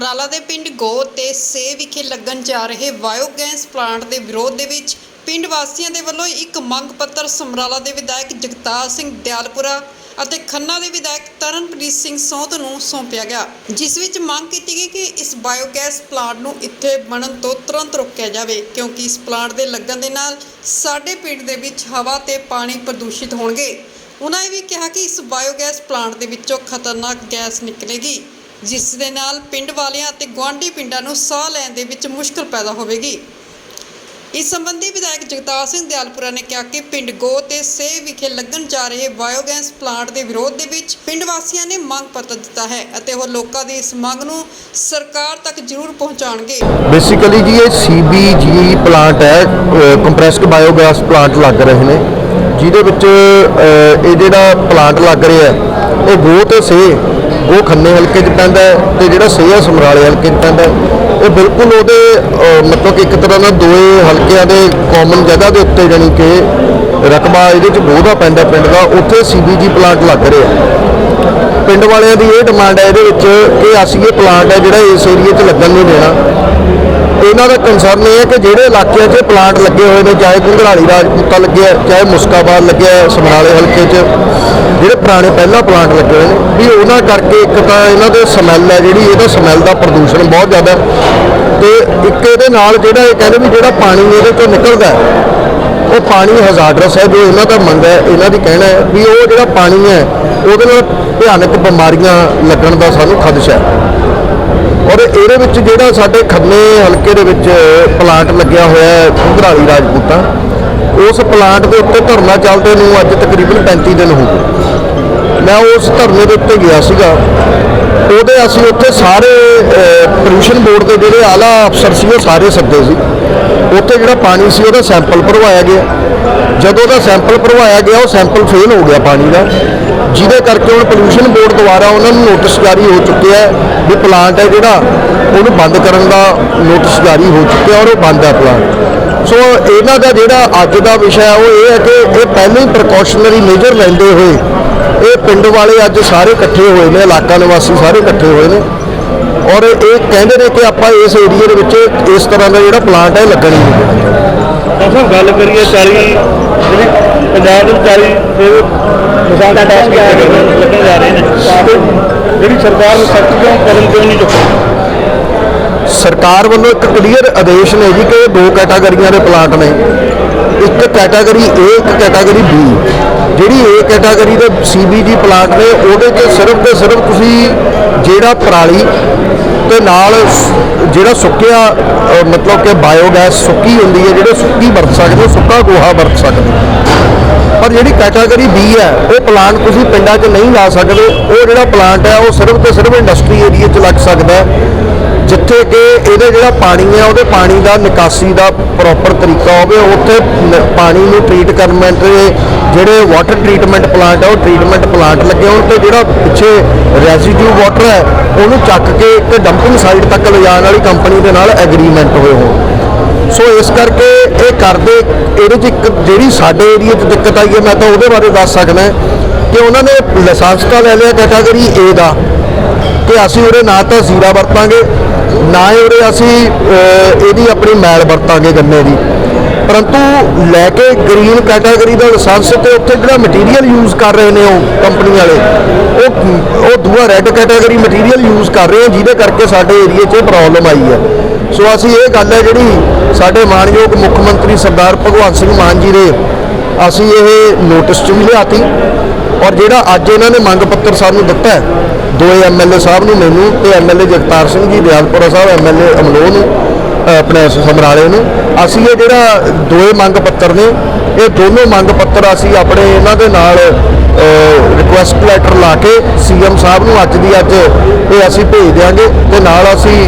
ਸਮਰਾਲਾ ਦੇ ਪਿੰਡ ਗੋ ਤੇ ਸੇ ਵਿਖੇ ਲੱਗਣ ਜਾ ਰਹੇ ਬਾਇਓਗੈਸ ਪਲਾਂਟ ਦੇ ਵਿਰੋਧ ਦੇ ਵਿੱਚ ਪਿੰਡ ਵਾਸੀਆਂ ਦੇ ਵੱਲੋਂ ਇੱਕ ਮੰਗ ਪੱਤਰ ਸਮਰਾਲਾ ਦੇ ਵਿਧਾਇਕ ਜਗਤਾਰ ਸਿੰਘ ਦਿਆਲਪੁਰਾ ਅਤੇ ਖੰਨਾ ਦੇ ਵਿਧਾਇਕ ਤਰਨਪ੍ਰੀਤ ਸਿੰਘ ਸੌਂਦ ਨੂੰ ਸੌਂਪਿਆ ਗਿਆ, ਜਿਸ ਵਿੱਚ ਮੰਗ ਕੀਤੀ ਗਈ ਕਿ ਇਸ ਬਾਇਓਗੈਸ ਪਲਾਂਟ ਨੂੰ ਇੱਥੇ ਬਣਨ ਤੋਂ ਤੁਰੰਤ ਰੋਕਿਆ ਜਾਵੇ, ਕਿਉਂਕਿ ਇਸ ਪਲਾਂਟ ਦੇ ਲੱਗਣ ਦੇ ਨਾਲ ਸਾਡੇ ਪਿੰਡ ਦੇ ਵਿੱਚ ਹਵਾ ਤੇ ਪਾਣੀ ਪ੍ਰਦੂਸ਼ਿਤ ਹੋਣਗੇ। ਉਹਨਾਂ ਇਹ ਵੀ ਕਿਹਾ ਕਿ ਇਸ ਬਾਇਓਗੈਸ ਪਲਾਂਟ ਦੇ ਵਿੱਚੋਂ ਖਤਰਨਾਕ ਗੈਸ ਨਿਕਲੇਗੀ। ਜਿਸ ਦੇ ਨਾਲ ਪਿੰਡ ਵਾਲਿਆਂ ਅਤੇ ਗੁਆਂਢੀ ਪਿੰਡਾਂ ਨੂੰ ਸਾਹ ਲੈਣ ਦੇ ਵਿੱਚ ਮੁਸ਼ਕਲ ਪੈਦਾ ਹੋਵੇਗੀ। ਇਸ ਸੰਬੰਧੀ ਵਿਧਾਇਕ ਜਗਤਾਰ ਸਿੰਘ ਦਿਆਲਪੁਰਾ ਨੇ ਕਿਹਾ ਕਿ ਪਿੰਡ ਗੋ ਤੇ ਸੇ ਵਿਖੇ ਲੱਗਣ ਜਾ ਰਹੇ ਬਾਇਓਗੈਸ ਪਲਾਂਟ ਦੇ ਵਿਰੋਧ ਦੇ ਵਿੱਚ ਪਿੰਡ ਵਾਸੀਆਂ ਨੇ ਮੰਗ ਪੱਤਰ ਦਿੱਤਾ ਹੈ ਅਤੇ ਉਹ ਲੋਕਾਂ ਦੀ ਇਸ ਮੰਗ ਨੂੰ ਸਰਕਾਰ ਤੱਕ ਜ਼ਰੂਰ ਪਹੁੰਚਾਉਣਗੇ। ਬੇਸਿਕਲੀ ਜੀ, ਇਹ ਸੀਬੀਜੀ ਪਲਾਂਟ ਹੈ ਕੰਪਰੈਸਡ ਬਾਇਓਗੈਸ ਪਲਾਂਟ ਲੱਗ ਰਹੇ ਨੇ। ਜਿਹਦੇ ਵਿੱਚ ਇਹ ਜਿਹੜਾ ਪਲਾਂਟ ਲੱਗ ਰਿਹਾ ਹੈ ਇਹ ਗੋ ਤੇ ਸੇ ਉਹ ਖੰਨੇ ਹਲਕੇ 'ਚ ਪੈਂਦਾ ਹੈ ਤੇ ਜਿਹੜਾ ਸੇ ਹੈ ਸਮਰਾਲੇ ਹਲਕੇ 'ਚ ਪੈਂਦਾ ਇਹ ਬਿਲਕੁਲ ਉਹਦੇ ਮਤਲਬ ਕਿ ਇੱਕ ਤਰ੍ਹਾਂ ਨਾਲ ਦੋਏ ਹਲਕਿਆਂ ਦੇ ਕਾਮਨ ਜਗ੍ਹਾ ਦੇ ਉੱਤੇ ਜਾਣੀ ਕਿ ਰਕਬਾ ਇਹਦੇ 'ਚ ਗੋਦਾ ਪੈਂਦਾ ਪਿੰਡ ਦਾ, ਉੱਥੇ ਸੀਬੀਜੀ ਪਲਾਂਟ ਲੱਗ ਰਿਹਾ ਪਿੰਡ ਵਾਲਿਆਂ ਦੀ ਇਹ ਡਿਮਾਂਡ ਹੈ ਇਹਦੇ ਵਿੱਚ ਕਿ ਅਸੀਂ ਇਹ ਪਲਾਂਟ ਹੈ ਜਿਹੜਾ ਇਸ ਏਰੀਏ 'ਚ ਲੱਗਣ ਨਹੀਂ ਦੇਣਾ। ਇਹਨਾਂ ਦਾ ਕੰਸਰਨ ਇਹ ਹੈ ਕਿ ਜਿਹੜੇ ਇਲਾਕਿਆਂ 'ਚ ਪਲਾਂਟ ਲੱਗੇ ਹੋਏ ਨੇ, ਚਾਹੇ ਘੁੰਗਰਾਲੀ ਰਾਜਪੂਤਾ ਲੱਗਿਆ ਚਾਹੇ ਮੁਸਕਾਬਾਦ ਲੱਗਿਆ ਸਮਰਾਲੇ ਹਲਕੇ 'ਚ, ਜਿਹੜੇ ਪੁਰਾਣੇ ਪਹਿਲਾਂ ਪਲਾਂਟ ਲੱਗੇ ਹੋਏ ਨੇ, ਵੀ ਉਹਨਾਂ ਕਰਕੇ ਇੱਕ ਤਾਂ ਇਹਨਾਂ ਦੇ ਸਮੈਲ ਹੈ ਜਿਹੜੀ, ਇਹਦਾ ਸਮੈਲ ਦਾ ਪ੍ਰਦੂਸ਼ਣ ਬਹੁਤ ਜ਼ਿਆਦਾ ਹੈ। ਤੇ ਇੱਕ ਇਹਦੇ ਨਾਲ ਜਿਹੜਾ ਇਹ ਕਹਿੰਦੇ ਵੀ ਜਿਹੜਾ ਪਾਣੀ ਇਹਦੇ ਤੋਂ ਨਿਕਲਦਾ ਉਹ ਪਾਣੀ ਹਜ਼ਾਰਡਰਸ ਹੈ, ਜੋ ਇਹਨਾਂ ਦਾ ਮੰਗ ਹੈ, ਇਹਨਾਂ ਦੀ ਕਹਿਣਾ ਹੈ ਵੀ ਉਹ ਜਿਹੜਾ ਪਾਣੀ ਹੈ, ਉਹਦੇ ਨਾਲ ਭਿਆਨਕ ਬਿਮਾਰੀਆਂ ਲੱਗਣ ਦਾ ਸਾਨੂੰ ਖਦਸ਼ਾ ਹੈ। ਔਰ ਇਹਦੇ ਵਿੱਚ ਜਿਹੜਾ ਸਾਡੇ ਖੰਨੇ ਹਲਕੇ ਦੇ ਵਿੱਚ ਪਲਾਂਟ ਲੱਗਿਆ ਹੋਇਆ ਹੈ ਘੁੰਗਰਾਲੀ ਰਾਜਪੂਤਾਂ, ਉਸ ਪਲਾਂਟ ਦੇ ਉੱਤੇ ਧਰਨਾ ਚੱਲਦੇ ਨੂੰ ਅੱਜ ਤਕਰੀਬਨ 35 ਦਿਨ ਹੋ ਗਏ। ਮੈਂ ਉਸ ਧਰਨੇ ਦੇ ਉੱਤੇ ਗਿਆ ਸੀਗਾ। ਉਹਦੇ ਅਸੀਂ ਉੱਥੇ ਸਾਰੇ ਪੋਲੂਸ਼ਨ ਬੋਰਡ ਦੇ ਜਿਹੜੇ ਆਲਾ ਅਫਸਰ ਸੀ, ਉਹ ਸਾਰੇ ਸੱਦੇ ਸੀ। ਉੱਥੇ ਜਿਹੜਾ ਪਾਣੀ ਸੀ, ਉਹਦਾ ਸੈਂਪਲ ਭਰਵਾਇਆ ਗਿਆ। ਜਦੋਂ ਦਾ ਸੈਂਪਲ ਭਰਵਾਇਆ ਗਿਆ, ਉਹ ਸੈਂਪਲ ਫੇਲ ਹੋ ਗਿਆ ਪਾਣੀ ਦਾ। ਜਿਹਦੇ ਕਰਕੇ ਹੁਣ ਪੋਲੂਸ਼ਨ ਬੋਰਡ ਦੁਆਰਾ ਉਹਨਾਂ ਨੂੰ ਨੋਟਿਸ ਜਾਰੀ ਹੋ ਚੁੱਕਿਆ ਹੈ ਵੀ ਪਲਾਂਟ ਹੈ ਜਿਹੜਾ, ਉਹਨੂੰ ਬੰਦ ਕਰਨ ਦਾ ਨੋਟਿਸ ਜਾਰੀ ਹੋ ਚੁੱਕਿਆ ਔਰ ਉਹ ਬੰਦ ਹੈ ਪਲਾਂਟ ਸੋ ਇਹਨਾਂ ਦਾ ਜਿਹੜਾ ਅੱਜ ਦਾ ਵਿਸ਼ਾ ਹੈ, ਉਹ ਇਹ ਹੈ ਕਿ ਇਹ ਪਹਿਲਾਂ ਹੀ ਪ੍ਰੀਕਾਸ਼ਨਰੀ ਮੇਜਰ ਲੈਂਦੇ ਹੋਏ, ਇਹ ਪਿੰਡ ਵਾਲੇ ਅੱਜ ਸਾਰੇ ਇਕੱਠੇ ਹੋਏ ਨੇ, ਇਲਾਕਾ ਨਿਵਾਸੀ ਸਾਰੇ ਇਕੱਠੇ ਹੋਏ ਨੇ। ਔਰ ਇਹ ਕਹਿੰਦੇ ਨੇ ਕਿ ਆਪਾਂ ਇਸ ਏਰੀਆ ਦੇ ਵਿੱਚ ਇਸ ਤਰ੍ਹਾਂ ਦਾ ਜਿਹੜਾ ਪਲਾਂਟ ਹੈ ਇਹ ਲੱਗਣ ਹੀ ਨਹੀਂ ਦੇਣਾ ਗੱਲ ਕਰੀਏ 40 ਜਿਹੜੀ ਪੰਜਾਬ ਦੇ 40 ਮਿਸਾਲ ਦਾ ਲੱਗਣ ਜਾ ਰਹੇ ਨੇ। ਜਿਹੜੀ ਸਰਕਾਰ ਨੂੰ ਸਖਤ ਕਿਉਂ ਕਦਮ ਕਿਉਂ ਨਹੀਂ ਚੁੱਕਿਆ ਸਰਕਾਰ ਵੱਲੋਂ ਇੱਕ ਕਲੀਅਰ ਆਦੇਸ਼ ਨੇ ਜੀ ਕਿ ਦੋ ਕੈਟਾਗਰੀਆਂ ਦੇ ਪਲਾਂਟ ਨੇ। ਇੱਕ ਕੈਟਾਗਰੀ A ਇੱਕ ਕੈਟਾਗਰੀ B ਜਿਹੜੀ A ਕੈਟਾਗਰੀ ਦੇ CBG ਪਲਾਂਟ ਨੇ ਉਹਦੇ 'ਚ ਸਿਰਫ ਤੇ ਸਿਰਫ ਤੁਸੀਂ ਜਿਹੜਾ ਪਰਾਲੀ ਤੇ ਨਾਲ ਜਿਹੜਾ ਸੁੱਕਿਆ ਮਤਲਬ ਕਿ ਬਾਇਓਗੈਸ ਸੁੱਕੀ ਹੁੰਦੀ ਹੈ ਜਿਹੜੇ ਸੁੱਕੀ ਵਰਤ ਸਕਦੇ ਹੋ ਸੁੱਕਾ ਗੋਹਾ ਵਰਤ ਸਕਦੇ ਹੋ। ਪਰ ਜਿਹੜੀ ਕੈਟਾਗਰੀ B ਹੈ, ਉਹ ਪਲਾਂਟ ਤੁਸੀਂ ਪਿੰਡਾਂ 'ਚ ਨਹੀਂ ਲਾ ਸਕਦੇ। ਉਹ ਜਿਹੜਾ ਪਲਾਂਟ ਹੈ, ਉਹ ਸਿਰਫ ਤੇ ਸਿਰਫ ਇੰਡਸਟਰੀ ਏਰੀਆ 'ਚ ਲੱਗ ਸਕਦਾ ਜਿੱਥੇ ਕਿ ਇਹਦੇ ਜਿਹੜਾ ਪਾਣੀ ਹੈ, ਉਹਦੇ ਪਾਣੀ ਦਾ ਨਿਕਾਸੀ ਦਾ ਪ੍ਰੋਪਰ ਤਰੀਕਾ ਹੋਵੇ। ਉੱਥੇ ਪਾਣੀ ਨੂੰ ਟ੍ਰੀਟ ਕਰਨ ਦੇ ਜਿਹੜੇ ਵਾਟਰ ਟ੍ਰੀਟਮੈਂਟ ਪਲਾਂਟ ਹੈ, ਉਹ ਟ੍ਰੀਟਮੈਂਟ ਪਲਾਂਟ ਲੱਗੇ ਹੋਣ ਤੇ ਜਿਹੜਾ ਪਿੱਛੇ ਰੈਜ਼ੀਡਿਊ ਵਾਟਰ ਹੈ, ਉਹਨੂੰ ਚੱਕ ਕੇ ਇੱਕ ਡੰਪਿੰਗ ਸਾਈਟ ਤੱਕ ਲਿਜਾਣ ਵਾਲੀ ਕੰਪਨੀ ਦੇ ਨਾਲ ਐਗਰੀਮੈਂਟ ਹੋਏ ਹੋਣ। ਸੋ ਇਸ ਕਰਕੇ ਇਹ ਕਰਦੇ, ਇਹਦੇ 'ਚ ਇੱਕ ਜਿਹੜੀ ਸਾਡੇ ਏਰੀਆ 'ਚ ਦਿੱਕਤ ਆਈ ਹੈ, ਮੈਂ ਤਾਂ ਉਹਦੇ ਬਾਰੇ ਦੱਸ ਸਕਦਾ ਕਿ ਉਹਨਾਂ ਨੇ ਲਾਇਸੈਂਸ ਤਾਂ ਲੈ ਲਿਆ ਕੈਟਾਗਰੀ A ਦਾ ਕਿ ਅਸੀਂ ਉਹਦੇ ਨਾ ਤਾਂ ਜ਼ੀਰਾ ਵਰਤਾਂਗੇ, ਨਾ ਹੀ ਉਹਦੇ ਅਸੀਂ ਇਹਦੀ ਆਪਣੀ ਮੈਲ ਵਰਤਾਂਗੇ ਗੰਨੇ ਦੀ। ਪਰੰਤੂ ਲੈ ਕੇ ਗ੍ਰੀਨ ਕੈਟਾਗਰੀ ਦਾ ਲਾਇਸੈਂਸ ਤੇ ਉੱਥੇ ਜਿਹੜਾ ਮਟੀਰੀਅਲ ਯੂਜ਼ ਕਰ ਰਹੇ ਨੇ ਉਹ ਕੰਪਨੀ ਵਾਲੇ, ਉਹ ਉਹ ਦੂਆ ਰੈੱਡ ਕੈਟਾਗਰੀ ਮਟੀਰੀਅਲ ਯੂਜ਼ ਕਰ ਰਹੇ ਆ, ਜਿਹਦੇ ਕਰਕੇ ਸਾਡੇ ਏਰੀਆ 'ਚ ਪ੍ਰੋਬਲਮ ਆਈ ਹੈ। ਸੋ ਅਸੀਂ ਇਹ ਗੱਲ ਹੈ ਜਿਹੜੀ ਸਾਡੇ ਮਾਨਯੋਗ ਮੁੱਖ ਮੰਤਰੀ ਸਰਦਾਰ ਭਗਵੰਤ ਸਿੰਘ ਮਾਨ ਜੀ ਦੇ ਅਸੀਂ ਇਹ ਨੋਟਿਸ 'ਚ ਵੀ ਲਿਆਤੀ ਔਰ ਜਿਹੜਾ ਅੱਜ ਇਹਨਾਂ ਨੇ ਮੰਗ ਪੱਤਰ ਸਾਨੂੰ ਦਿੱਤਾ ਹੈ ਦੋਏ ਐਮਐਲਏ ਸਾਹਿਬ ਨੂੰ, ਮੈਨੂੰ ਤੇ ਐਮਐਲਏ ਜਗਤਾਰ ਸਿੰਘ ਜੀ, ਦਿਆਲਪੁਰਾ ਸਾਹਿਬ ਐਮਐਲਏ ਅਮਲੋਹ ਨੂੰ ਆਪਣੇ ਸਮਰਾਲੇ ਨੂੰ। ਅਸੀਂ ਇਹ ਜਿਹੜਾ ਦੋਏ ਮੰਗ ਪੱਤਰ ਨੇ, ਇਹ ਦੋਨੋਂ ਮੰਗ ਪੱਤਰ ਅਸੀਂ ਆਪਣੇ ਇਹਨਾਂ ਦੇ ਨਾਲ ਰਿਕੁਐਸਟ ਲੈਟਰ ਲਾ ਕੇ ਸੀਐਮ ਸਾਹਿਬ ਨੂੰ ਅੱਜ ਦੀ ਅੱਜ ਇਹ ਅਸੀਂ ਭੇਜ ਦਿਆਂਗੇ ਤੇ ਨਾਲ ਅਸੀਂ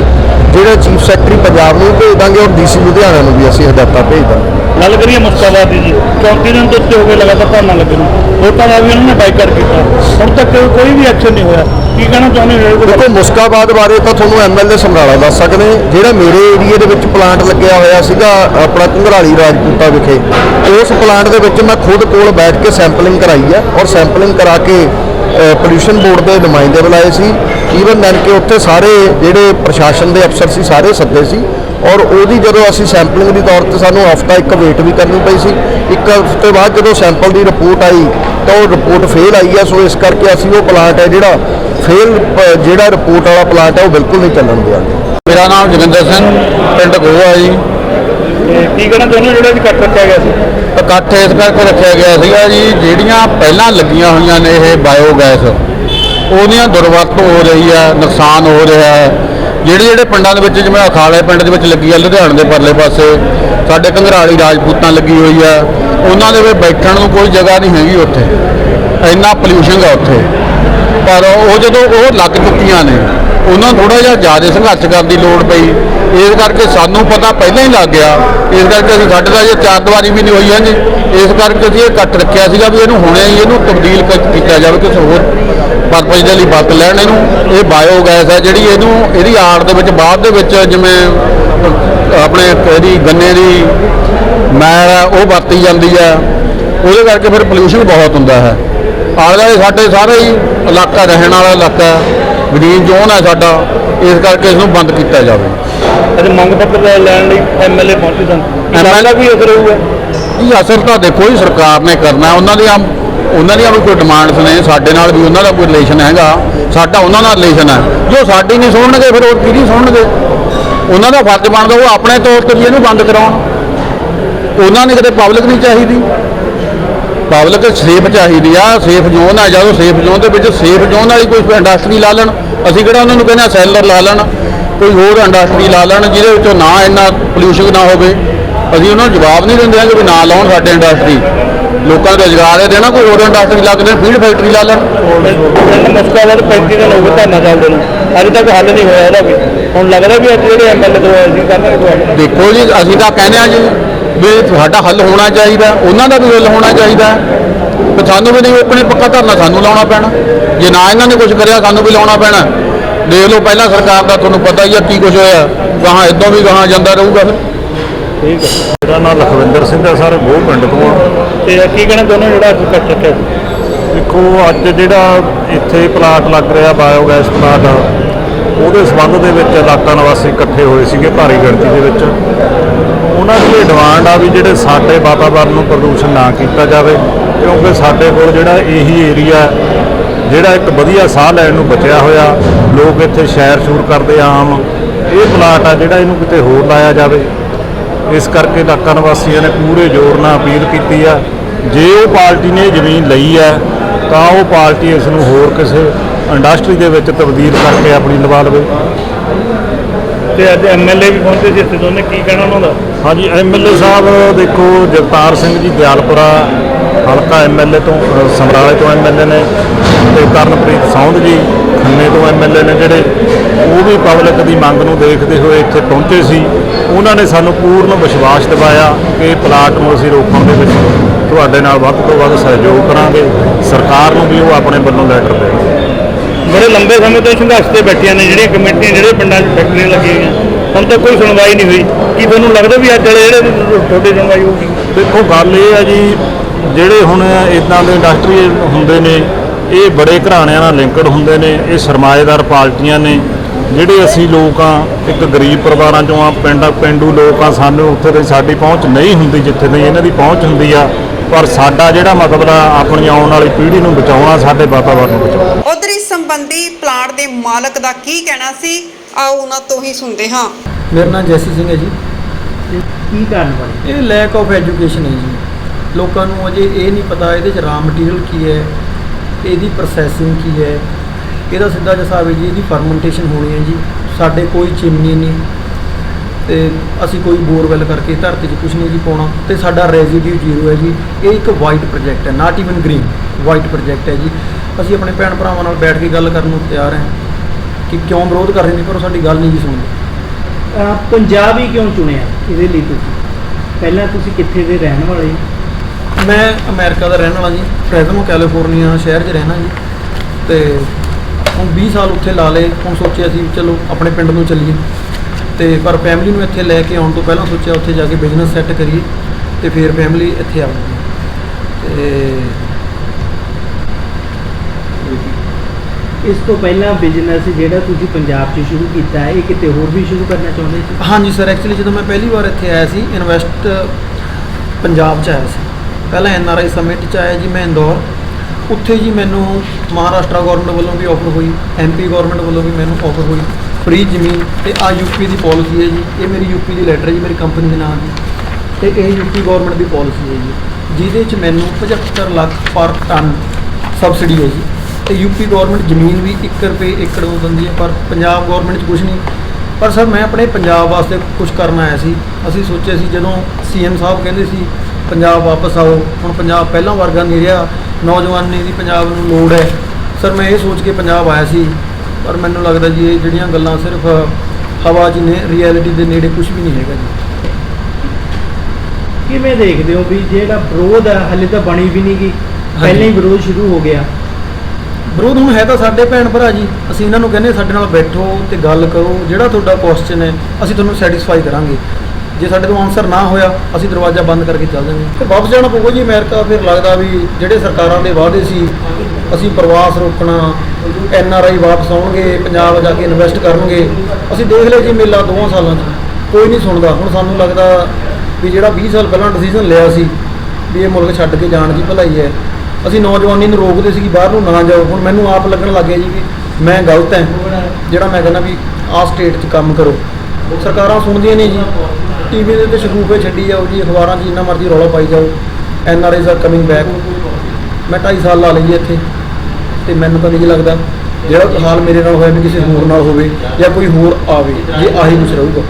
ਜਿਹੜਾ ਚੀਫ ਸੈਕਟਰੀ ਪੰਜਾਬ ਨੂੰ ਭੇਜ ਦਾਂਗੇ ਔਰ ਡੀਸੀ ਲੁਧਿਆਣਾ ਨੂੰ ਵੀ ਅਸੀਂ ਹਦਾਇਤਾਂ ਭੇਜ ਦਾਂਗੇ। ਗੱਲ ਕਰੀਏ ਮੁਸਤਾਬਾਦ ਦੀ ਜੀ 34 ਦਿਨ ਤੋਂ ਉੱਤੇ ਹੋ ਗਏ ਲਗਾਤਾਰ ਧਰਨਾ ਲੱਗੇ ਨੂੰ। ਵੋਟਾਂ ਦਾ ਵੀ ਉਹਨਾਂ ਨੇ ਬਾਈਕਾਟ ਕੀਤਾ। ਹੁਣ ਤੱਕ ਕੋਈ ਵੀ ਐਕਸ਼ਨ ਨਹੀਂ ਹੋਇਆ। ਕੀ ਕਹਿਣਾ ਚਾਹੁੰਦੇ ਹੋ? ਦੇਖੋ ਮੁਸਕਾਬਾਦ ਬਾਰੇ ਤਾਂ ਤੁਹਾਨੂੰ ਐਮਐਲਏ ਸਮਰਾਲਾ ਦੱਸ ਸਕਦੇ। ਜਿਹੜਾ ਮੇਰੇ ਏਰੀਏ ਦੇ ਵਿੱਚ ਪਲਾਂਟ ਲੱਗਿਆ ਹੋਇਆ ਸੀਗਾ ਆਪਣਾ ਘੰਗਰਾਲੀ ਰਾਜਪੂਤਾ ਵਿਖੇ। ਉਸ ਪਲਾਂਟ ਦੇ ਵਿੱਚ ਮੈਂ ਖੁਦ ਕੋਲ ਬੈਠ ਕੇ ਸੈਂਪਲਿੰਗ ਕਰਾਈ ਹੈ ਔਰ ਸੈਂਪਲਿੰਗ ਕਰਾ ਕੇ ਪੋਲੂਸ਼ਨ ਬੋਰਡ ਦੇ ਨੁਮਾਇੰਦੇ ਬੁਲਾਏ ਸੀ। ਈਵਨ ਦੈਨ ਕਿ ਉੱਥੇ ਸਾਰੇ ਜਿਹੜੇ ਪ੍ਰਸ਼ਾਸਨ ਦੇ ਅਫਸਰ ਸੀ ਸਾਰੇ ਸੱਦੇ ਸੀ ਔਰ ਉਹਦੀ ਜਦੋਂ ਅਸੀਂ ਸੈਂਪਲਿੰਗ ਦੀ ਤੌਰ ਤੇ ਸਾਨੂੰ ਹਫਤਾ ਇੱਕ ਵੇਟ ਵੀ ਕਰਨੀ ਪਈ ਸੀ ਇੱਕ ਹਫ਼ਤੇ ਬਾਅਦ ਜਦੋਂ ਸੈਂਪਲ ਦੀ ਰਿਪੋਰਟ ਆਈ ਤਾਂ ਉਹ ਰਿਪੋਰਟ ਫੇਲ ਆਈ ਹੈ ਸੋ ਇਸ ਕਰਕੇ ਅਸੀਂ ਉਹ ਪਲਾਂਟ ਹੈ ਜਿਹੜਾ ਫੇਲ ਜਿਹੜਾ ਰਿਪੋਰਟ ਵਾਲਾ ਪਲਾਂਟ ਹੈ ਉਹ ਬਿਲਕੁਲ ਨਹੀਂ ਚੱਲਣ ਦਿਆਂਗੇ ਮੇਰਾ ਨਾਮ ਜੋਗਿੰਦਰ ਸਿੰਘ ਪਿੰਡ ਗੋਆ ਜੀ ਕੀ ਕਹਿਣਾ ਚਾਹੁੰਦੇ ਹੋ ਜਿਹੜਾ ਅੱਜ ਕੱਟ ਰੱਖਿਆ ਗਿਆ ਸੀ? ਇਕੱਠ ਇਸ ਕਰਕੇ ਰੱਖਿਆ ਗਿਆ ਸੀਗਾ ਜੀ ਜਿਹੜੀਆਂ ਪਹਿਲਾਂ ਲੱਗੀਆਂ ਹੋਈਆਂ ਨੇ ਇਹ ਬਾਇਓਗੈਸ ਉਹਦੀਆਂ ਦੁਰਵਰਤੋਂ ਹੋ ਰਹੀ ਹੈ ਨੁਕਸਾਨ ਹੋ ਰਿਹਾ ਹੈ। ਜਿਹੜੇ ਜਿਹੜੇ ਪਿੰਡਾਂ ਦੇ ਵਿੱਚ, ਜਿਵੇਂ ਅਖਾਲੇ ਪਿੰਡ ਦੇ ਵਿੱਚ ਲੱਗੀ ਹੈ ਲੁਧਿਆਣੇ ਦੇ ਪਰਲੇ ਪਾਸੇ, ਸਾਡੇ ਘੰਗਰਾਲੀ ਰਾਜਪੂਤਾਂ ਲੱਗੀ ਹੋਈ ਹੈ ਉਹਨਾਂ ਦੇ ਵਿੱਚ ਬੈਠਣ ਨੂੰ ਕੋਈ ਜਗ੍ਹਾ ਨਹੀਂ ਹੈਗੀ ਉੱਥੇ। ਇੰਨਾ ਪੋਲਿਊਸ਼ਨ ਹੈ ਉੱਥੇ। ਪਰ ਉਹ ਜਦੋਂ ਉਹ ਲੱਗ ਚੁੱਕੀਆਂ ਨੇ, ਉਹਨਾਂ ਥੋੜਾ ਜਿਹਾ ਜ਼ਿਆਦਾ ਸੰਘਰਸ਼ ਕਰਨ ਦੀ ਲੋੜ ਪਈ। ਇਸ ਕਰਕੇ ਸਾਨੂੰ ਪਤਾ ਪਹਿਲਾਂ ਹੀ ਲੱਗ ਗਿਆ। ਇਸ ਕਰਕੇ ਅਸੀਂ ਸਾਡੇ ਦਾ ਜੇ ਚਾਰ ਦੀਵਾਰੀ ਵੀ ਨਹੀਂ ਹੋਈ ਹੈ ਜੀ ਇਸ ਕਰਕੇ ਅਸੀਂ ਇਹ ਕੱਟ ਰੱਖਿਆ ਸੀਗਾ ਵੀ ਇਹਨੂੰ ਹੁਣੇ ਹੀ ਇਹਨੂੰ ਤਬਦੀਲ ਕੀਤਾ ਜਾਵੇ, ਕਿਸੇ ਹੋਰ ਪਰਪਸ ਦੇ ਲਈ ਵਰਤ ਲੈਣ ਇਹਨੂੰ। ਇਹ ਬਾਇਓਗੈਸ ਹੈ ਜਿਹੜੀ ਇਹਨੂੰ ਇਹਦੀ ਆੜ ਦੇ ਵਿੱਚ ਬਾਅਦ ਦੇ ਵਿੱਚ ਜਿਵੇਂ ਆਪਣੇ ਇਹਦੀ ਗੰਨੇ ਦੀ ਮੈਲ ਹੈ ਉਹ ਵਰਤੀ ਜਾਂਦੀ ਹੈ ਉਹਦੇ ਕਰਕੇ ਫਿਰ ਪੋਲਿਊਸ਼ਨ ਬਹੁਤ ਹੁੰਦਾ ਹੈ। ਆਲੇ ਸਾਡੇ ਸਾਰੇ ਹੀ ਇਲਾਕਾ ਰਹਿਣ ਵਾਲਾ ਇਲਾਕਾ ਗ੍ਰੀਨ ਜ਼ੋਨ ਹੈ ਸਾਡਾ ਇਸ ਕਰਕੇ ਇਸ ਨੂੰ ਬੰਦ ਕੀਤਾ ਜਾਵੇ। ਅੱਜ ਮੰਗ ਪੱਤਰ ਲੈਣ ਲਈ ਐਮਐਲਏ ਪਹੁੰਚੇ ਸਨ। ਦਾ ਵੀ ਅਸਰ ਹੋਊਗਾ? ਇਹ ਅਸਰ ਤਾਂ ਦੇਖੋ ਹੀ ਸਰਕਾਰ ਨੇ ਕਰਨਾ। ਉਹਨਾਂ ਦੀਆਂ ਉਹਨਾਂ ਦੀਆਂ ਵੀ ਕੋਈ ਡਿਮਾਂਡਸ ਨੇ, ਸਾਡੇ ਨਾਲ ਵੀ ਉਹਨਾਂ ਦਾ ਕੋਈ ਰਿਲੇਸ਼ਨ ਹੈਗਾ, ਸਾਡਾ ਉਹਨਾਂ ਨਾਲ ਰਿਲੇਸ਼ਨ ਹੈ। ਜੋ ਸਾਡੀ ਨਹੀਂ ਸੁਣਨਗੇ, ਫਿਰ ਉਹ ਕਿਹਦੀ ਸੁਣਨਗੇ? ਉਹਨਾਂ ਦਾ ਫਰਜ਼ ਬਣਦਾ ਉਹ ਆਪਣੇ ਤੌਰ ਤੇ ਵੀ ਇਹਨੂੰ ਬੰਦ ਕਰਾਉਣ। ਉਹਨਾਂ ਨੇ ਕਦੇ ਪਬਲਿਕ ਨਹੀਂ ਚਾਹੀਦੀ। ਪਬਲਿਕ ਸੇਫ ਚਾਹੀਦੀ ਆ ਸੇਫ ਜ਼ੋਨ ਆ ਜਦੋਂ ਸੇਫ ਜ਼ੋਨ ਦੇ ਵਿੱਚ ਸੇਫ ਜ਼ੋਨ ਵਾਲੀ ਕੋਈ ਇੰਡਸਟਰੀ ਲਾ ਲੈਣ। ਅਸੀਂ ਕਿਹੜਾ ਉਹਨਾਂ ਨੂੰ ਕਹਿੰਦੇ ਸੈਲਰ ਲਾ ਲੈਣ। ਕੋਈ ਹੋਰ ਇੰਡਸਟਰੀ ਲਾ ਲੈਣ ਜਿਹਦੇ ਵਿੱਚੋਂ ਨਾ ਇੰਨਾ ਪੋਲਿਊਸ਼ਨ ਨਾ ਹੋਵੇ। ਅਸੀਂ ਉਹਨਾਂ ਨੂੰ ਜਵਾਬ ਨਹੀਂ ਦਿੰਦੇ ਕਿ ਵੀ ਨਾ ਲਾਉਣ ਸਾਡੇ ਇੰਡਸਟਰੀ ਲੋਕਾਂ ਨੂੰ ਰੁਜ਼ਗਾਰ ਇਹ ਦੇਣਾ ਕੋਈ ਹੋਰ ਇੰਡਸਟਰੀ ਲਾ ਕੇ ਦੇਣ ਫੀਡ ਫੈਕਟਰੀ ਲਾ ਲੈਣ। ਪਿੰਡ ਮੁਸਕਾਬਾਦ 35 ਦਿਨ ਹੋ ਗਏ ਧਰਨਾ ਚੱਲਦੇ ਨੂੰ। ਅਜੇ ਤੱਕ ਹੱਲ ਨਹੀਂ ਹੋਇਆ ਇਹਦਾ ਵੀ। ਹੁਣ ਲੱਗਦਾ ਵੀ ਅੱਜ ਜਿਹੜੇ ਐਮਐਲਏ ਤੋਂ ਅਸੀਂ ਕਰਨਗੇ ਤੁਹਾਡੇ ਦੇਖੋ ਜੀ ਅਸੀਂ ਤਾਂ ਕਹਿੰਦੇ ਆ ਜੀ ਵੀ ਸਾਡਾ ਹੱਲ ਹੋਣਾ ਚਾਹੀਦਾ ਉਹਨਾਂ ਦਾ ਵੀ ਹੱਲ ਹੋਣਾ ਚਾਹੀਦਾ ਤੇ ਸਾਨੂੰ ਵੀ ਨਹੀਂ ਆਪਣੇ ਪੱਕਾ ਧਰਨਾ ਸਾਨੂੰ ਲਾਉਣਾ ਪੈਣਾ। ਜੇ ਨਾ ਇਹਨਾਂ ਨੇ ਕੁਝ ਕਰਿਆ ਸਾਨੂੰ ਵੀ ਲਾਉਣਾ ਪੈਣਾ ਦੇਖ ਲਓ ਪਹਿਲਾਂ ਸਰਕਾਰ ਦਾ ਤੁਹਾਨੂੰ ਪਤਾ ਹੀ ਆ ਕੀ ਕੁਝ ਹੋਇਆ। ਗਾਹਾਂ ਇਦੋਂ ਵੀ ਗਾਹਾਂ ਜਾਂਦਾ ਰਹੂਗਾ ਫਿਰ। ਠੀਕ ਹੈ। ਮੇਰਾ ਨਾਮ ਲਖਵਿੰਦਰ ਸਿੰਘ ਹੈ ਸਰ ਗੋਹ ਪਿੰਡ ਤੋਂ ਆ ਤੇ ਕੀ ਕਹਿਣਾ ਚਾਹੁੰਦੇ ਜਿਹੜਾ ਅੱਜ ਕੱਟ ਰੱਖਿਆ ਦੇਖੋ, ਅੱਜ ਜਿਹੜਾ ਇੱਥੇ ਪਲਾਟ ਲੱਗ ਰਿਹਾ ਬਾਇਓਗੈਸ ਪਲਾਟ ਉਹਦੇ ਸੰਬੰਧ ਦੇ ਵਿੱਚ ਇਲਾਕਾ ਨਿਵਾਸੀ ਇਕੱਠੇ ਹੋਏ ਸੀਗੇ ਭਾਰੀ ਗਿਣਤੀ ਦੇ ਵਿੱਚ। ਉਹਨਾਂ ਦੀ ਇਹ ਡਿਮਾਂਡ ਆ ਵੀ ਜਿਹੜੇ ਸਾਡੇ ਵਾਤਾਵਰਨ ਨੂੰ ਪ੍ਰਦੂਸ਼ਣ ਨਾ ਕੀਤਾ ਜਾਵੇ, ਕਿਉਂਕਿ ਸਾਡੇ ਕੋਲ ਜਿਹੜਾ ਇਹੀ ਏਰੀਆ ਜਿਹੜਾ ਇੱਕ ਵਧੀਆ ਸਾਹ ਲੈਣ ਨੂੰ ਬਚਿਆ ਹੋਇਆ, ਲੋਕ ਇੱਥੇ ਸ਼ਹਿਰ ਸ਼ੂਰ ਕਰਦੇ ਆਮ, ਇਹ ਪਲਾਟ ਆ ਜਿਹੜਾ ਇਹਨੂੰ ਕਿਤੇ ਹੋਰ ਲਾਇਆ ਜਾਵੇ। ਇਸ ਕਰਕੇ ਇਲਾਕਾ ਨਿਵਾਸੀਆਂ ਨੇ ਪੂਰੇ ਜ਼ੋਰ ਨਾਲ ਅਪੀਲ ਕੀਤੀ ਆ। ਜੇ ਉਹ ਪਾਰਟੀ ਨੇ ਜ਼ਮੀਨ ਲਈ ਹੈ ਤਾਂ ਉਹ ਪਾਰਟੀ ਇਸ ਨੂੰ ਹੋਰ ਕਿਸੇ ਇੰਡਸਟਰੀ ਦੇ ਵਿੱਚ ਤਬਦੀਲ ਕਰਕੇ ਆਪਣੀ ਲਵਾ ਲਵੇ। ਤੇ ਅੱਜ ਐਮਐਲਏ ਵੀ ਪਹੁੰਚੇ ਸੀ ਇੱਥੇ ਦੋਨੇ ਕੀ ਕਹਿਣਾ ਉਹਨਾਂ ਦਾ? ਹਾਂਜੀ ਐਮਐਲਏ ਸਾਹਿਬ ਦੇਖੋ ਜਗਤਾਰ ਸਿੰਘ ਜੀ ਦਿਆਲਪੁਰਾ ਹਲਕਾ ਐਮਐਲਏ ਤੋਂ ਸਮਰਾਲੇ ਤੋਂ ਐਮਐਲਏ ਨੇ ਤੇ ਕਰਨਪ੍ਰੀਤ ਸੌਂਦ ਜੀ ਖੰਨੇ ਤੋਂ ਐਮਐਲਏ ਨੇ ਜਿਹੜੇ ਉਹ ਵੀ ਪਬਲਿਕ ਦੀ ਮੰਗ ਨੂੰ ਦੇਖਦੇ ਹੋਏ ਇੱਥੇ ਪਹੁੰਚੇ ਸੀ। ਉਹਨਾਂ ਨੇ ਸਾਨੂੰ ਪੂਰਨ ਵਿਸ਼ਵਾਸ ਦਿਵਾਇਆ ਕਿ ਪਲਾਟ ਨੂੰ ਅਸੀਂ ਰੋਕਣ ਦੇ ਵਿੱਚ ਤੁਹਾਡੇ ਨਾਲ ਵੱਧ ਤੋਂ ਵੱਧ ਸਹਿਯੋਗ ਕਰਾਂਗੇ। ਸਰਕਾਰ ਨੂੰ ਵੀ ਉਹ ਆਪਣੇ ਵੱਲੋਂ ਲੈਟਰ ਦੇਣਗੇ ਬੜੇ ਲੰਬੇ ਸਮੇਂ ਤੋਂ ਸੰਘਰਸ਼ ਤੇ ਬੈਠੀਆਂ ਨੇ ਜਿਹੜੀਆਂ ਕਮੇਟੀਆਂ ਜਿਹੜੇ ਪਿੰਡਾਂ 'ਚ ਫੈਕਟਰੀਆਂ ਲੱਗੀਆਂ ਹੋਈਆਂ ਹੁਣ ਤੱਕ ਕੋਈ ਸੁਣਵਾਈ ਨਹੀਂ ਹੋਈ। ਕੀ ਤੁਹਾਨੂੰ ਲੱਗਦਾ ਵੀ ਅੱਜ ਵਾਲੇ ਜਿਹੜੇ ਤੁਹਾਡੀ ਸੁਣਵਾਈ ਹੋਊਗੀ? ਦੇਖੋ ਗੱਲ ਇਹ ਹੈ ਜੀ ਜਿਹੜੇ ਹੁਣ ਇਦਾਂ ਦੇ ਇੰਡਸਟਰੀ ਹੁੰਦੇ ਨੇ ਇਹ ਬੜੇ ਘਰਾਣਿਆਂ ਨਾਲ ਲਿੰਕਡ ਹੁੰਦੇ ਨੇ ਇਹ ਸਰਮਾਏਦਾਰ ਪਾਰਟੀਆਂ ਨੇ ਜਿਹੜੇ ਅਸੀਂ ਲੋਕ ਆ ਇੱਕ ਗਰੀਬ ਪਰਿਵਾਰਾਂ ਚੋਂ ਆ ਪਿੰਡ ਪਿੰਡੂ ਲੋਕ ਆ ਸਾਨੂੰ ਉੱਥੇ ਤੇ ਸਾਡੀ ਪਹੁੰਚ ਨਹੀਂ ਹੁੰਦੀ ਜਿੱਥੇ ਦੀ ਇਹਨਾਂ ਦੀ ਪਹੁੰਚ ਹੁੰਦੀ ਆ ਪਰ ਸਾਡਾ ਜਿਹੜਾ ਮਤਲਬ ਆ ਆਪਣੀ ਆਉਣ ਵਾਲੀ ਪੀੜ੍ਹੀ ਨੂੰ ਬਚਾਉਣਾ ਸਾਡੇ ਵਾਤਾਵਰਨ ਨੂੰ ਬਚਾਉਣਾ। ਉਧਰ ਇਸ ਸੰਬੰਧੀ ਪਲਾਂਟ ਦੇ ਮਾਲਕ ਦਾ ਕੀ ਕਹਿਣਾ ਸੀ? ਆਓ ਉਹਨਾਂ ਤੋਂ ਹੀ ਸੁਣਦੇ ਹਾਂ। ਮੇਰਾ ਨਾਮ ਜੈਸੀ ਸਿੰਘ ਹੈ ਜੀ। ਕੀ ਕਾਰਨ ਬਣੇ? ਇਹ ਲੈਕ ਆਫ ਐਜੂਕੇਸ਼ਨ ਹੈ ਜੀ। ਲੋਕਾਂ ਨੂੰ ਅਜੇ ਇਹ ਨਹੀਂ ਪਤਾ ਇਹਦੇ ਚ ਰਾ ਮਟੀਰੀਅਲ ਕੀ ਹੈ ਇਹਦੀ ਪ੍ਰੋਸੈਸਿੰਗ ਕੀ ਹੈ। ਇਹਦਾ ਸਿੱਧਾ ਜਿਹਾ ਹਿਸਾਬ ਹੈ ਜੀ ਇਹਦੀ ਫਰਮੈਂਟੇਸ਼ਨ ਹੋਣੀ ਹੈ ਜੀ। ਸਾਡੇ ਕੋਈ ਚਿਮਨੀ ਨਹੀਂ ਤੇ ਅਸੀਂ ਕੋਈ ਬੋਰਵੈਲ ਕਰਕੇ ਧਰਤੀ 'ਚ ਕੁਝ ਨਹੀਂ ਜੀ ਪਾਉਣਾ ਤੇ ਸਾਡਾ ਰੈਜ਼ੀਡਿਊ ਜ਼ੀਰੋ ਹੈ ਜੀ। ਇਹ ਇੱਕ ਵਾਈਟ ਪ੍ਰੋਜੈਕਟ ਹੈ not even green white project ਹੈ ਜੀ। ਅਸੀਂ ਆਪਣੇ ਭੈਣ ਭਰਾਵਾਂ ਨਾਲ ਬੈਠ ਕੇ ਗੱਲ ਕਰਨ ਨੂੰ ਤਿਆਰ ਹਾਂ ਕਿ ਕਿਉਂ ਵਿਰੋਧ ਕਰ ਰਹੇ ਨੇ ਪਰ ਉਹ ਸਾਡੀ ਗੱਲ ਨਹੀਂ ਜੀ ਸੁਣਦੇ। ਪੰਜਾਬ ਹੀ ਕਿਉਂ ਚੁਣਿਆ? ਇਹਦੇ ਲਈ ਤੁਸੀਂ ਪਹਿਲਾਂ ਤੁਸੀਂ ਕਿੱਥੇ ਦੇ ਰਹਿਣ ਵਾਲੇ? ਮੈਂ ਅਮਰੀਕਾ ਦਾ ਰਹਿਣ ਵਾਲਾ ਜੀ ਫਰੈਜ਼ਨੋ ਕੈਲੀਫੋਰਨੀਆ ਸ਼ਹਿਰ 'ਚ ਰਹਿਣਾ ਜੀ। ਤੇ ਹੁਣ 20 ਸਾਲ ਉੱਥੇ ਲਾ ਲਏ ਹੁਣ ਸੋਚਿਆ ਸੀ ਚਲੋ ਆਪਣੇ ਪਿੰਡ ਨੂੰ ਚੱਲੀਏ। ਤੇ ਪਰ ਫੈਮਿਲੀ ਨੂੰ ਇੱਥੇ ਲੈ ਕੇ ਆਉਣ ਤੋਂ ਪਹਿਲਾਂ ਸੋਚਿਆ ਉੱਥੇ ਜਾ ਕੇ ਬਿਜ਼ਨਸ ਸੈੱਟ ਕਰੀਏ ਤੇ ਫਿਰ ਫੈਮਿਲੀ ਇੱਥੇ ਆਵਾਂਗੇ ਤੇ ਇਸ ਤੋਂ ਪਹਿਲਾਂ ਬਿਜ਼ਨਸ ਜਿਹੜਾ ਤੁਸੀਂ ਪੰਜਾਬ 'ਚ ਸ਼ੁਰੂ ਕੀਤਾ ਹੈ ਇਹ ਕਿਤੇ ਹੋਰ ਵੀ ਸ਼ੁਰੂ ਕਰਨਾ ਚਾਹੁੰਦੇ ਸੀ? ਹਾਂਜੀ ਸਰ ਐਕਚੁਅਲੀ ਜਦੋਂ ਮੈਂ ਪਹਿਲੀ ਵਾਰ ਇੱਥੇ ਆਇਆ ਸੀ ਇਨਵੈਸਟ ਪੰਜਾਬ 'ਚ ਆਇਆ ਸੀ। ਪਹਿਲਾਂ ਐਨ ਆਰ ਆਈ ਸਮਿਟ 'ਚ ਆਇਆ ਜੀ ਮੈਂ ਇੰਦੌਰ। ਉੱਥੇ ਜੀ ਮੈਨੂੰ ਮਹਾਰਾਸ਼ਟਰ ਗਵਰਨਮੈਂਟ ਵੱਲੋਂ ਵੀ ਆਫਰ ਹੋਈ ਐਮਪੀ ਗਵਰਨਮੈਂਟ ਵੱਲੋਂ ਵੀ ਮੈਨੂੰ ਆਫਰ ਹੋਈ। ਫ੍ਰੀ ਜ਼ਮੀਨ ਤੇ ਆ ਯੂਪੀ ਦੀ ਪਾਲਿਸੀ ਹੈ ਜੀ। ਇਹ ਮੇਰੀ ਯੂਪੀ ਦੀ ਲੈਟਰ ਹੈ ਜੀ, ਮੇਰੀ ਕੰਪਨੀ ਦੇ ਨਾਮ ਦੀ। ਤੇ ਇਹ ਯੂਪੀ ਗਵਰਨਮੈਂਟ ਦੀ ਪਾਲਿਸੀ ਹੈ ਜੀ। ਜਿਹਦੇ 'ਚ ਮੈਨੂੰ 75 ਲੱਖ ਪਰ ਟਨ ਸਬਸਿਡੀ ਹੈ ਜੀ। ਤੇ ਯੂਪੀ ਗਵਰਨਮੈਂਟ ਜ਼ਮੀਨ ਵੀ 1 ਰੁਪਏ ਏਕੜ ਨੂੰ ਦਿੰਦੀ ਹੈ, ਪਰ ਪੰਜਾਬ ਗਵਰਨਮੈਂਟ 'ਚ ਕੁਝ ਨਹੀਂ। ਪਰ ਸਰ, ਮੈਂ ਆਪਣੇ ਪੰਜਾਬ ਵਾਸਤੇ ਕੁਝ ਕਰਨ ਆਇਆ ਸੀ। ਅਸੀਂ ਸੋਚਿਆ ਸੀ, ਜਦੋਂ ਸੀਐਮ ਸਾਹਿਬ ਕਹਿੰਦੇ ਸੀ, ਪੰਜਾਬ ਵਾਪਸ ਆਓ। ਹੁਣ ਪੰਜਾਬ ਪਹਿਲਾਂ ਵਰਗਾ ਨਹੀਂ ਰਿਹਾ। ਨੌਜਵਾਨੀ ਦੀ ਪੰਜਾਬ ਨੂੰ ਲੋੜ ਹੈ। ਸਰ, ਮੈਂ ਇਹ ਸੋਚ ਕੇ ਪੰਜਾਬ ਆਇਆ ਸੀ। ਪਰ ਮੈਨੂੰ ਲੱਗਦਾ ਜੀ ਇਹ ਜਿਹੜੀਆਂ ਗੱਲਾਂ ਸਿਰਫ ਹਵਾ 'ਚ ਨੇ ਰਿਐਲਿਟੀ ਦੇ ਨੇੜੇ ਕੁਝ ਵੀ ਨਹੀਂ ਹੈਗਾ ਜੀ। ਕਿਵੇਂ ਦੇਖਦੇ ਹੋ ਵੀ ਜਿਹੜਾ ਵਿਰੋਧ ਹੈ ਹਲੇ ਤਾਂ ਬਣੀ ਵੀ ਨਹੀਂ ਗਈ ਪਹਿਲਾਂ ਹੀ ਵਿਰੋਧ ਸ਼ੁਰੂ ਹੋ ਗਿਆ। ਵਿਰੋਧ ਹੁਣ ਹੈ ਤਾਂ ਸਾਡੇ ਭੈਣ ਭਰਾ ਜੀ। ਅਸੀਂ ਇਹਨਾਂ ਨੂੰ ਕਹਿੰਦੇ ਸਾਡੇ ਨਾਲ ਬੈਠੋ ਤੇ ਗੱਲ ਕਰੋ। ਜਿਹੜਾ ਤੁਹਾਡਾ ਕੁਐਸਚਨ ਹੈ ਅਸੀਂ ਤੁਹਾਨੂੰ ਸੈਟੀਸਫਾਈ ਕਰਾਂਗੇ। ਜੇ ਸਾਡੇ ਤੋਂ ਆਨਸਰ ਨਾ ਹੋਇਆ ਅਸੀਂ ਦਰਵਾਜ਼ਾ ਬੰਦ ਕਰਕੇ ਚੱਲ ਜਾਵਾਂਗੇ ਤੇ ਵਾਪਸ ਜਾਣਾ ਪਊਗਾ ਜੀ ਅਮਰੀਕਾ। ਫਿਰ ਲੱਗਦਾ ਵੀ ਜਿਹੜੇ ਸਰਕਾਰਾਂ ਦੇ ਵਾਅਦੇ ਸੀ ਅਸੀਂ ਪ੍ਰਵਾਸ ਰੋਕਣਾ ਐਨ ਆਰ ਆਈ ਵਾਪਸ ਆਉਣਗੇ, ਪੰਜਾਬ ਜਾ ਕੇ ਇਨਵੈਸਟ ਕਰਨਗੇ। ਅਸੀਂ ਦੇਖ ਲਿਆ ਜੀ ਮੇਲਾ ਦੋਵਾਂ ਸਾਲਾਂ 'ਚ। ਕੋਈ ਨਹੀਂ ਸੁਣਦਾ। ਹੁਣ ਸਾਨੂੰ ਲੱਗਦਾ ਵੀ ਜਿਹੜਾ 20 ਸਾਲ ਪਹਿਲਾਂ ਡਿਸੀਜਨ ਲਿਆ ਸੀ, ਵੀ ਇਹ ਮੁਲਕ ਛੱਡ ਕੇ ਜਾਣ ਦੀ ਭਲਾਈ ਹੈ। ਅਸੀਂ ਨੌਜਵਾਨੀ ਨੂੰ ਰੋਕਦੇ ਸੀ ਕਿ ਬਾਹਰ ਨੂੰ ਨਾ ਜਾਓ। ਹੁਣ ਮੈਨੂੰ ਆਪ ਲੱਗਣ ਲੱਗ ਗਿਆ ਜੀ ਵੀ ਮੈਂ ਗਲਤ ਹਾਂ। ਜਿਹੜਾ ਮੈਂ ਕਹਿੰਦਾ ਵੀ ਆਹ ਸਟੇਟ 'ਚ ਕੰਮ ਕਰੋ। ਸਰਕਾਰਾਂ ਸੁਣਦੀਆਂ ਨਹੀਂ ਜੀ। ਟੀਵੀ ਦੇ ਉੱਤੇ ਸ਼ਗੂਫੇ ਛੱਡੀ ਜਾਓ ਜੀ, ਅਖਬਾਰਾਂ 'ਚ ਜਿੰਨਾ ਮਰਜ਼ੀ ਰੌਲਾ ਪਾਈ ਜਾਓ। N R I R coming back ਮੈਂ 2.5 ਸਾਲ ਲਾ ਲਈ ਇੱਥੇ। ਤੇ ਮੈਨੂੰ ਤਾਂ ਨਹੀਂ ਲੱਗਦਾ ਜਿਹੜਾ ਹਾਲ ਮੇਰੇ ਨਾਲ ਹੋਇਆ ਵੀ ਕਿਸੇ ਹੋਰ ਨਾਲ ਹੋਵੇ ਜਾਂ ਕੋਈ ਹੋਰ ਆਵੇ, ਜੇ ਆਹੀ ਕੁਛ ਰਹੂਗਾ।